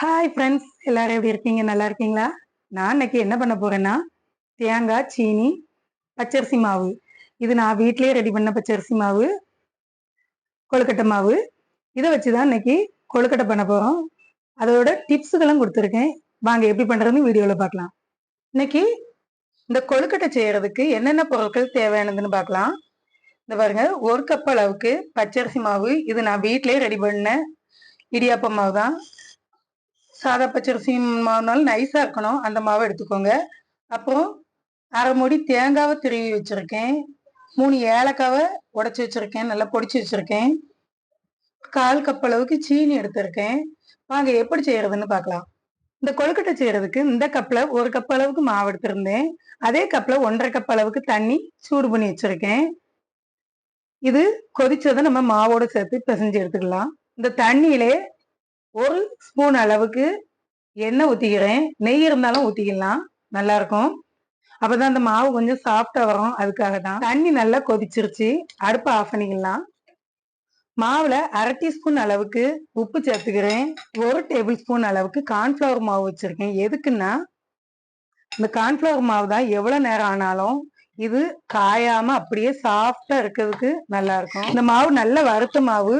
Hi friends எல்லாரும் எப்படி இருக்கீங்க? நல்லா இருக்கீங்களா? நான் இன்னைக்கு என்ன பண்ண போறேன்னா தேங்காய் சீனி பச்சரிசி மாவு. இது நான் வீட்டிலேயே ரெடி பண்ண பச்சரிசி மாவு கொழுக்கட்டை மாவு. இதை வச்சு தான் இன்னைக்கு கொழுக்கட்டை பண்ண போகிறோம் அதோட டிப்ஸுகளும் கொடுத்துருக்கேன். வாங்க எப்படி பண்ணுறதுன்னு வீடியோவில் பார்க்கலாம். இன்னைக்கு இந்த கொழுக்கட்டை செய்யறதுக்கு என்னென்ன பொருட்கள் தேவையானதுன்னு பார்க்கலாம். இந்த பாருங்க ஒரு கப் அளவுக்கு பச்சரிசி மாவு. இது நான் வீட்டிலேயே ரெடி பண்ண இடியாப்ப மாவு தான் சாதா பச்சரிசி மாவுனாலும் நைஸாக இருக்கணும். அந்த மாவை எடுத்துக்கோங்க. அப்புறம் அரை மூடி தேங்காவை திருவி வச்சுருக்கேன். மூணு ஏலக்காவை உடச்சி வச்சுருக்கேன். நல்லா பொடிச்சு வச்சுருக்கேன். கால் கப் அளவுக்கு சீனி எடுத்திருக்கேன். வாங்க எப்படி செய்யறதுன்னு பார்க்கலாம். இந்த கொழுக்கட்டை செய்யறதுக்கு இந்த கப்பில் ஒரு கப் அளவுக்கு மாவு எடுத்திருந்தேன். அதே கப்பில் ஒன்றரை கப் அளவுக்கு தண்ணி சூடு பண்ணி வச்சுருக்கேன். இது கொதிச்சதை நம்ம மாவோட சேர்த்து பிசைஞ்சு எடுத்துக்கலாம். இந்த தண்ணியிலே ஒரு ஸ்பூன் அளவுக்கு எண்ணெய் ஊற்றிக்கிறேன் நெய் இருந்தாலும் ஊற்றிக்கலாம் நல்லா இருக்கும் அப்பதான் அந்த மாவு கொஞ்சம் சாஃப்டாக வரும். அதுக்காக தான் தண்ணி நல்லா கொதிச்சிருச்சு. அடுப்பை ஆஃப் பண்ணிக்கலாம். மாவில் அரை டீஸ்பூன் அளவுக்கு உப்பு சேர்த்துக்கிறேன். ஒரு டேபிள் ஸ்பூன் அளவுக்கு கார்ன்ஃப்ளவர் மாவு வச்சிருக்கேன். எதுக்குன்னா இந்த கார்ன்ஃப்ளவர் மாவு தான் எவ்வளோ நேரம் ஆனாலும் இது காயாமல் அப்படியே சாஃப்டாக இருக்கிறதுக்கு நல்லா இருக்கும் இந்த மாவு நல்ல வறுத்த மாவு.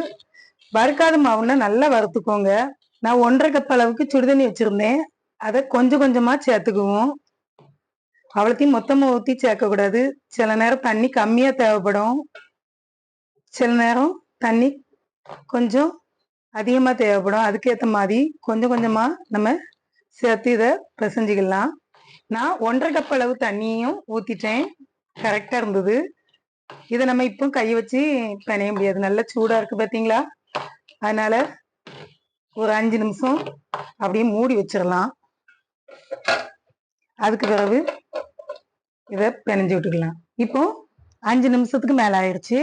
வறுக்காத மாவுன்னா நல்லா வறுத்துக்கோங்க. நான் ஒன்றரை கப் அளவுக்கு சுடுதண்ணி வச்சுருந்தேன். அதை கொஞ்சம் கொஞ்சமாக சேர்த்துக்குவோம். அவ்வளோத்தையும் மொத்தமாக ஊற்றி சேர்க்கக்கூடாது. சில நேரம் தண்ணி கம்மியாக தேவைப்படும். சில நேரம் தண்ணி கொஞ்சம் அதிகமாக தேவைப்படும். அதுக்கேற்ற மாதிரி கொஞ்சம் கொஞ்சமாக நம்ம சேர்த்து இதை பிசைஞ்சிக்கலாம். நான் ஒன்றரை கப் அளவு தண்ணியும் ஊற்றிட்டேன் கரெக்டாக இருந்தது. இதை நம்ம இப்போ கை வச்சு பிணைய முடியாது. நல்லா சூடாக இருக்குது பார்த்தீங்களா அதனால ஒரு அஞ்சு நிமிஷம் அப்படியே மூடி வச்சிடலாம். அதுக்கு பிறகு இதை பிணைஞ்சு விட்டுக்கலாம். இப்போ அஞ்சு நிமிஷத்துக்கு மேல ஆயிடுச்சு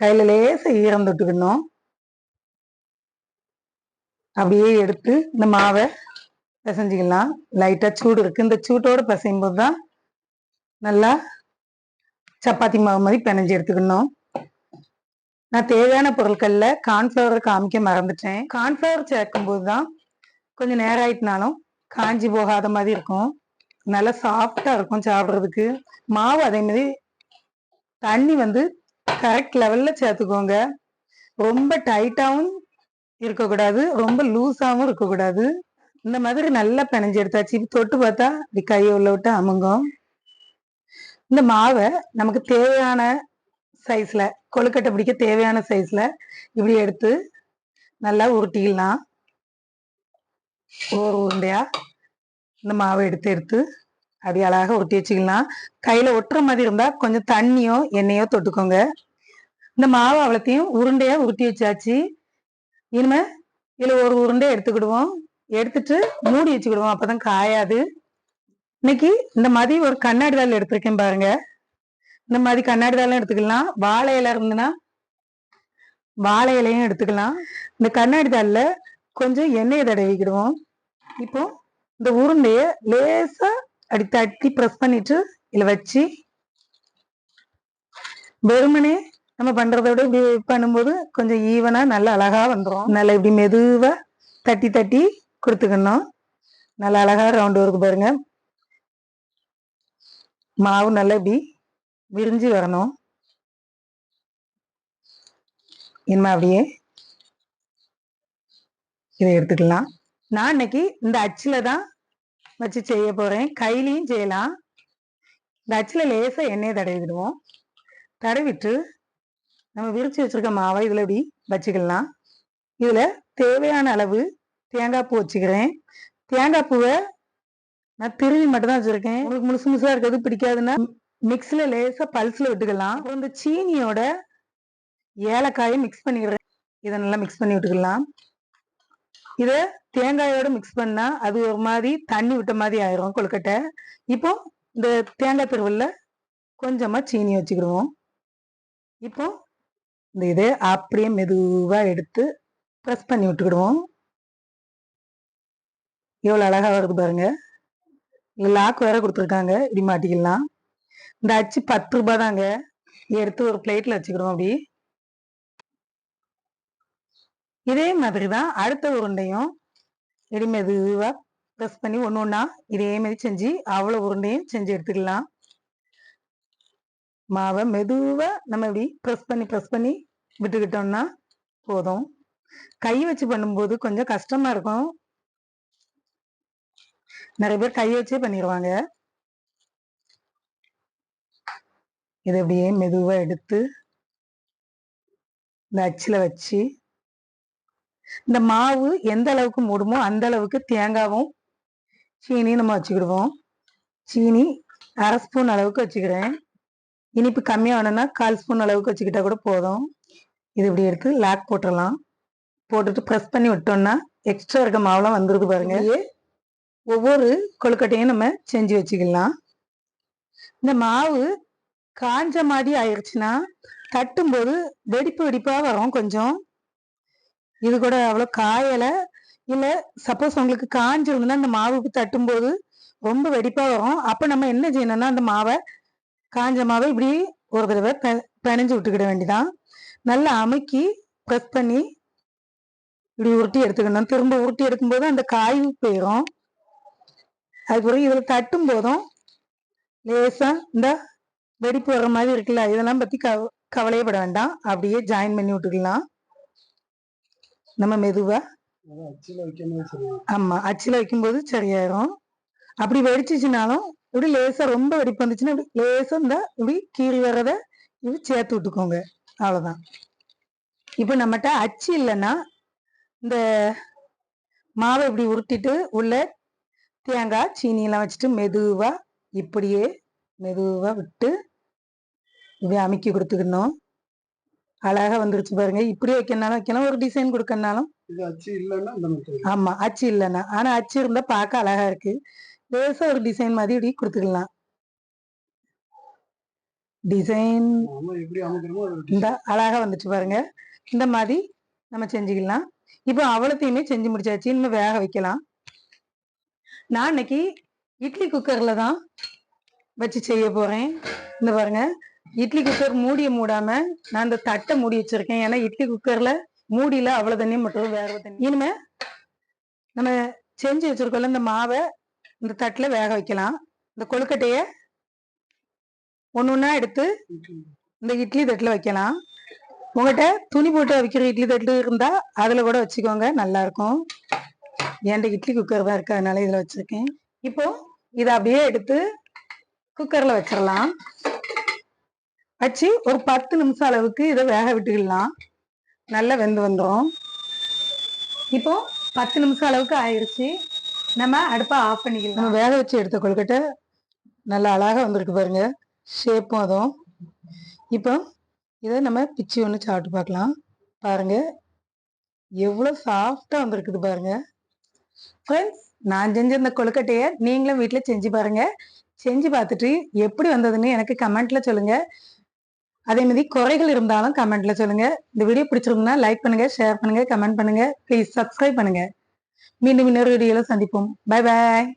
கையில லேச ஈரம் தொட்டுக்கணும் அப்படியே எடுத்து இந்த மாவை பிசைஞ்சிக்கலாம். லைட்டா சூடு இருக்கு. இந்த சூட்டோட பிசையும் போது தான் நல்லா சப்பாத்தி மாவு மாதிரி பிணைஞ்சு எடுத்துக்கணும். நான் தேவையான பொருட்கள்ல கார்ன்ஃபிளவர் காமிக்க மறந்துட்டேன். கார்ன்ஃபிளவர் சேர்க்கும் போது தான் கொஞ்சம் நேரம் ஆயிட்டுனாலும் காஞ்சி போகாத மாதிரி இருக்கும். நல்லா சாஃப்டா இருக்கும் சாப்பிட்றதுக்கு. மாவு அதே மாதிரி தண்ணி வந்து கரெக்ட் லெவல்ல சேர்த்துக்கோங்க. ரொம்ப டைட்டாகவும் இருக்கக்கூடாது. ரொம்ப லூஸாகவும் இருக்கக்கூடாது. இந்த மாதிரி நல்லா பிணைஞ்சு எடுத்தாச்சு. தொட்டு பார்த்தா இப்படி கையை உள்ள விட்டு அமுங்கும். இந்த மாவை நமக்கு தேவையான சைஸில் கொழுக்கட்டை பிடிக்க தேவையான சைஸில் இப்படி எடுத்து நல்லா உருட்டிக்கலாம் ஒரு உருண்டையாக இந்த மாவை எடுத்து எடுத்து அப்படி அழகாக உருட்டி வச்சுக்கலாம். கையில் ஒட்டுற மாதிரி இருந்தால் கொஞ்சம் தண்ணியோ எண்ணெயோ தொட்டுக்கோங்க. இந்த மாவு அவ்வளோத்தையும் உருண்டையாக உருட்டி வச்சாச்சு. இனிமே இதில் ஒரு உருண்டை எடுத்துக்கிடுவோம். எடுத்துட்டு மூடி வச்சுக்கிடுவோம். அப்போதான் காயாது. இன்னைக்கு இந்த மாதிரி ஒரு கண்ணாடி வேலை எடுத்திருக்கேன் பாருங்கள் இந்த மாதிரி கண்ணாடி தாலும் எடுத்துக்கலாம். வாழை இலை இருந்துன்னா வாழை இலையும் எடுத்துக்கலாம். இந்த கண்ணாடி தாளில் கொஞ்சம் எண்ணெயை தடவிக்கிடுவோம். இப்போ இந்த உருண்டைய லேசா அப்படி தட்டி ப்ரெஸ் பண்ணிட்டு இதுல வச்சு வெறுமனே நம்ம பண்றதை விட இப்படி பண்ணும்போது கொஞ்சம் ஈவனா நல்லா அழகா வந்துடும் நல்லா இப்படி மெதுவா தட்டி தட்டி கொடுத்துக்கணும். நல்லா அழகா ரவுண்டு இருக்கு பாருங்க. மாவு நல்லா இப்படி விரிஞ்சு வரணும். இனிமே அப்படியே இதை எடுத்துக்கலாம். நான் இன்னைக்கு இந்த அச்சில் தான் வச்சு செய்ய போகிறேன் கையிலையும் செய்யலாம். இந்த அச்சில் லேசாக எண்ணெயை தடவிடுவோம். தடவிட்டு நம்ம விரிச்சு வச்சுருக்க மாவை இதில் இப்படி வச்சுக்கலாம். இதில் தேவையான அளவு தேங்காய் பூ வச்சுக்கிறேன். தேங்காய் பூவை நான் திருவி மட்டும் தான் வச்சுருக்கேன். உங்களுக்கு முழுசு முழுசாக இருக்கிறது பிடிக்காதுன்னா மிக்ஸில் லேசாக பல்ஸில் விட்டுக்கலாம். அப்புறம் இந்த சீனியோட ஏலக்காயை மிக்ஸ் பண்ணிக்கிறேன் இதை நல்லா மிக்ஸ் பண்ணி விட்டுக்கலாம். இதை தேங்காயோட மிக்ஸ் பண்ணால் அது ஒரு மாதிரி தண்ணி விட்ட மாதிரி ஆயிரும் கொழுக்கட்டை. இப்போ இந்த தேங்காய் திருவல்ல கொஞ்சமாக சீனி வச்சுக்கிடுவோம். இப்போ இந்த இதை அப்படியே மெதுவாக எடுத்து ப்ரெஸ் பண்ணி விட்டுக்கிடுவோம். எவ்வளோ அழகாக வருது பாருங்க. லாக் வேற கொடுத்துருக்காங்க. இப்படி மாட்டிக்கலாம். இந்த அச்சு பத்து ரூபாய் தாங்க எடுத்து ஒரு பிளேட்ல வச்சுக்கிடுவோம் அப்படி. இதே மாதிரி தான் அடுத்த உருண்டையும் இப்படி மெதுவாக ப்ரெஸ் பண்ணி ஒன்று ஒன்றா இதே மாதிரி செஞ்சு அவ்வளோ உருண்டையும் செஞ்சு எடுத்துக்கலாம். மாவை மெதுவாக நம்ம இப்படி ப்ரெஸ் பண்ணி ப்ரெஸ் பண்ணி விட்டுக்கிட்டோம்னா போதும். கை வச்சு பண்ணும்போது கொஞ்சம் கஷ்டமாக இருக்கும். நிறைய பேர் கை வச்சே பண்ணிடுவாங்க இதை அப்படியே மெதுவா எடுத்து இந்த அச்சுல வச்சு இந்த மாவு எந்த அளவுக்கு மூடுமோ அந்த அளவுக்கு தேங்காவும் சீனியும் நம்ம வச்சுக்கிடுவோம். சீனி அரை ஸ்பூன் அளவுக்கு வச்சுக்கிறேன். இனிப்பு கம்மியாக வேணும்னா கால் ஸ்பூன் அளவுக்கு வச்சுக்கிட்டா கூட போதும். இது இப்படி எடுத்து லாக் போட்டுடலாம் போட்டுட்டு ப்ரெஸ் பண்ணி விட்டோம்னா எக்ஸ்ட்ரா இருக்க மாவுலாம் வந்துருக்கு பாருங்க. ஒவ்வொரு கொழுக்கட்டையும் நம்ம செஞ்சு வச்சுக்கலாம் இந்த மாவு காஞ்ச மாதிரி ஆயிடுச்சுன்னா தட்டும்போது வெடிப்பு வெடிப்பா வரும் கொஞ்சம். இது கூட அவ்வளோ காயலை. இல்லை சப்போஸ் உங்களுக்கு காஞ்சிருந்ததுன்னா அந்த மாவுக்கு தட்டும்போது ரொம்ப வெடிப்பா வரும். அப்போ நம்ம என்ன செய்யணும்னா அந்த மாவை காஞ்ச மாவை இப்படி ஒரு தடவை பெ- பிணைஞ்சு விட்டுக்கிட வேண்டிதான். நல்லா அமுக்கி ப்ரெஸ் பண்ணி இப்படி உருட்டி எடுத்துக்கணும். திரும்ப உருட்டி எடுக்கும்போது அந்த காய்வு போயிடும் அதுக்கப்புறம் இதில் தட்டும் போதும் லேசாக இந்த வெடிப்பு வர்ற மாதிரி இருக்குல்ல இதெல்லாம் பத்தி கவ கவலையப்பட வேண்டாம். அப்படியே ஜாயின் பண்ணி விட்டுக்கலாம். நம்ம மெதுவா. அதான் அச்சுல வைக்கும்போது சரி ஆமா அச்சில் வைக்கும்போது சரியாயிரும். அப்படி வெடிச்சிச்சுனாலும் இப்படி லேசா ரொம்ப வெடிப்பு வந்துச்சுன்னா இப்படி லேசா இந்த இப்படி கீறி வர்றத இப்படி சேர்த்து விட்டுக்கோங்க. அவ்வளவுதான். இப்போ நம்மகிட்ட அச்சு இல்லைன்னா இந்த மாவை இப்படி உருட்டிட்டு உள்ள தேங்காய் சீனி எல்லாம் வச்சுட்டு மெதுவா இப்படியே மெதுவா விட்டு இப்படி அமுக்கி கொடுத்துக்கணும். அழகா வந்துருச்சு பாருங்க. இப்படி வைக்கனாலும் வைக்கலாம். ஒரு டிசைன் மெத்தட் ஆமா அச்சு இல்லைன்னா. ஆனா அச்சு இருந்தா பார்க்க அழகா இருக்கு. லேசா ஒரு டிசைன் மாதிரி இப்படி கொடுத்துக்கலாம். டிசைன் இந்த அழகா வந்துச்சு பாருங்க. இந்த மாதிரி நம்ம செஞ்சுக்கலாம். இப்போ அவ்வளோத்தையுமே செஞ்சு முடிச்சாச்சு. இன்னும் வேக வைக்கலாம். நான் இன்னைக்கு இட்லி குக்கர்ல தான் வச்சு செய்ய போறேன். இந்த பாருங்க. இட்லி குக்கர் மூடிய மூடாம நான் இந்த தட்டை மூடி வச்சிருக்கேன். ஏன்னா இட்லி குக்கர்ல மூடியில அவ்வளவு தண்ணி மட்டும் வேற தண்ணி. இனிமே நம்ம செஞ்சு வச்சிருக்கோம்ல இந்த மாவை இந்த தட்டுல வேக வைக்கலாம். இந்த கொழுக்கட்டைய ஒன்று ஒன்றா எடுத்து இந்த இட்லி தட்டுல வைக்கலாம். உங்கள்கிட்ட துணி போட்டு வைக்கிற இட்லி தட்டு இருந்தா அதுல கூட வச்சுக்கோங்க நல்லா இருக்கும். என்கிட்ட இட்லி குக்கர் தான் இருக்கு அதனால இதுல வச்சிருக்கேன். இப்போ இதை அப்படியே எடுத்து குக்கர்ல வச்சிடலாம் வச்சு ஒரு பத்து நிமிஷம் அளவுக்கு இதை வேக விட்டுக்கலாம். நல்லா வெந்து வந்துடும் இப்போ பத்து நிமிஷம் அளவுக்கு ஆயிடுச்சு நம்ம அடுப்பை ஆஃப் பண்ணிக்கலாம். நம்ம வேக வச்சு எடுத்த கொழுக்கட்டை நல்லா அழகாக வந்திருக்கு பாருங்க. ஷேப்பும் அதுவும். இப்போ இதை நம்ம பிச்சு ஒன்று சாப்பிட்டு பார்க்கலாம். பாருங்க. எவ்வளோ சாஃப்டாக வந்திருக்குது பாருங்க. ஃப்ரெண்ட்ஸ் நான் செஞ்ச இந்த கொழுக்கட்டையை நீங்களும் வீட்டில் செஞ்சு பாருங்க. செஞ்சு பார்த்துட்டு எப்படி வந்ததுன்னு எனக்கு கமெண்ட்ல சொல்லுங்க. அதே மாதிரி குறைகள் இருந்தாலும் கமெண்ட்ல சொல்லுங்க. இந்த வீடியோ பிடிச்சிருந்தா லைக் பண்ணுங்க ஷேர் பண்ணுங்க கமெண்ட் பண்ணுங்க. ப்ளீஸ் சப்ஸ்கிரைப் பண்ணுங்க. மீண்டும் இன்னொரு வீடியோல சந்திப்போம். Bye bye